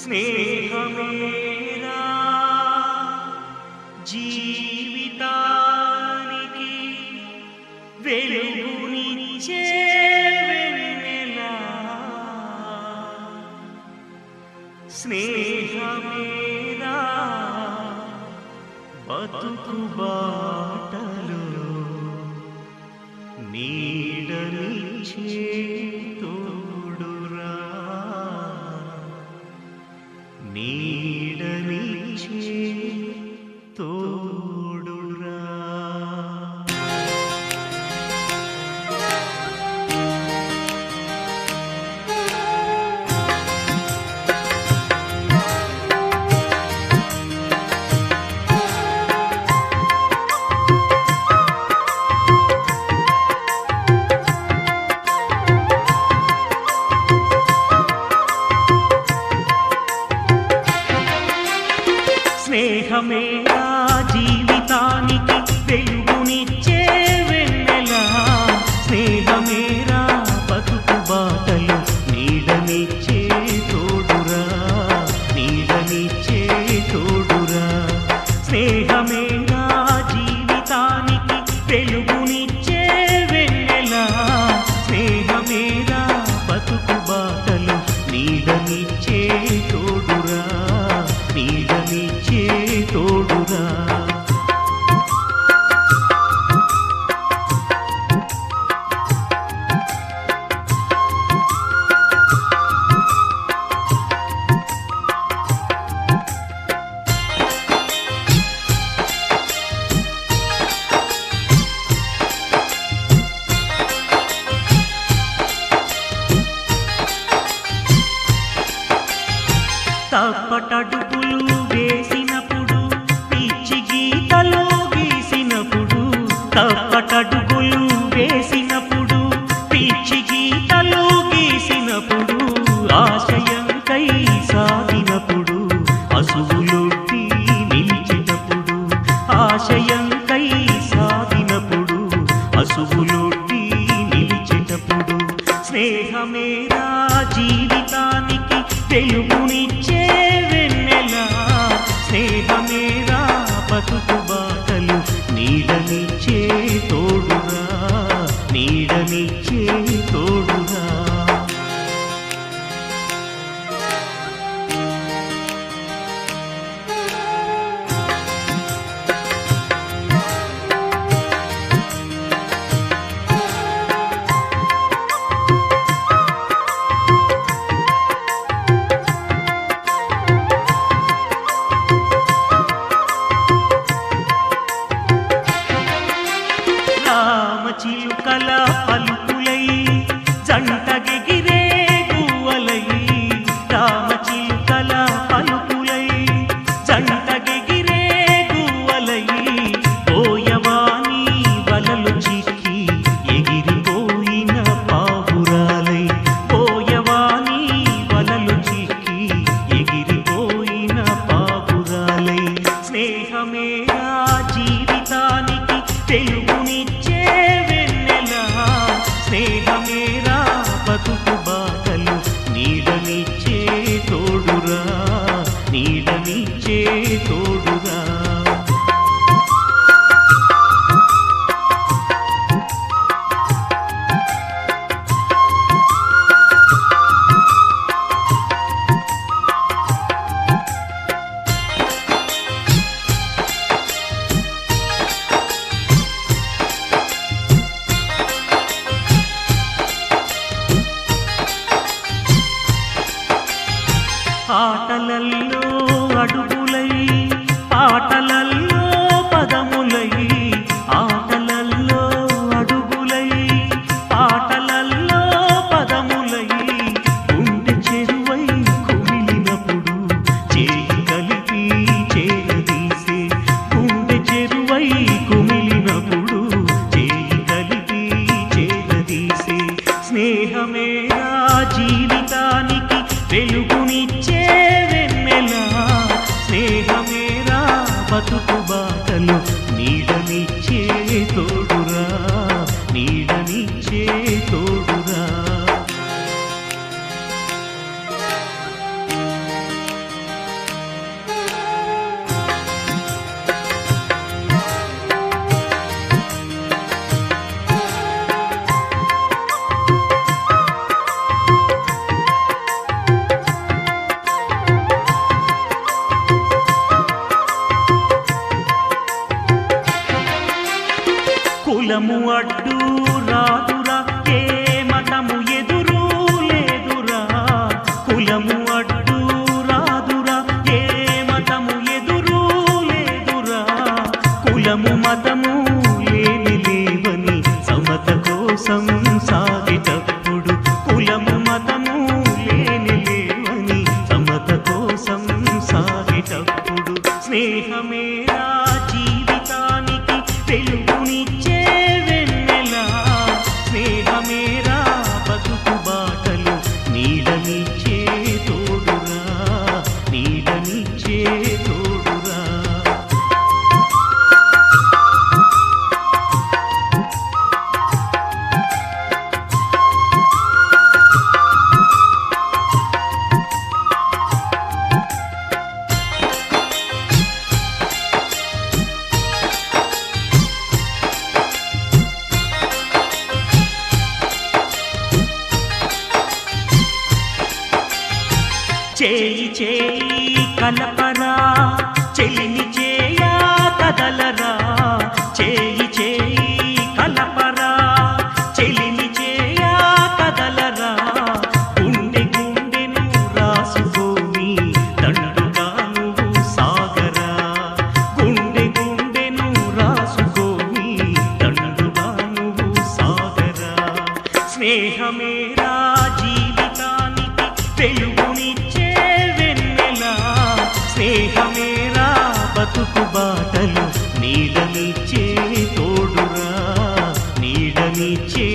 స్నేహమేరా జీవితానికి వెలుగునిచ్చే వెన్నెలా స్నేహమేరా బతుకు బాటలో నీడనిచ్చే జీవితానికి తప్పటడుగులు వేసినప్పుడు పిచ్చి గీతలు గీసినప్పుడు ఆశయంకై సాగినప్పుడు అసువులొట్టి నిలిచినప్పుడు ఆశయంకై సాగినప్పుడు అసువులొట్టి నిలిచినప్పుడు స్నేహమేరా జీవితానికి వెలుగునిచ్చే వెన్నెలా. స్నేహమేరా బతుకు బాటలు నీడనిచ్చే తోడురా రామచిలుకల పలుకులై జంటగెగిరే నీడనిచ్చే కోసం సాగిటప్పుడు కులము మతము లేని లేవని సమత కోసం సాగిటప్పుడు స్నేహమే చేయి చేయి కలపరా చెలిని చేయా కదలరా. చేయి చేయి కలపరా చెలిని చేయా కదలరా. గుండె గుండెను రాసుకోని దండుగా నువ్వు సాగరా. గుండె గుండెను రాసుకోని దండుగా నువ్వు సాగరా. స్నేహమేరా జీవితానికి తెలుగునిచ్చి స్నేహమేరా బతుకు బాటలు నీడనిచ్చే తోడురా నీడనిచ్చే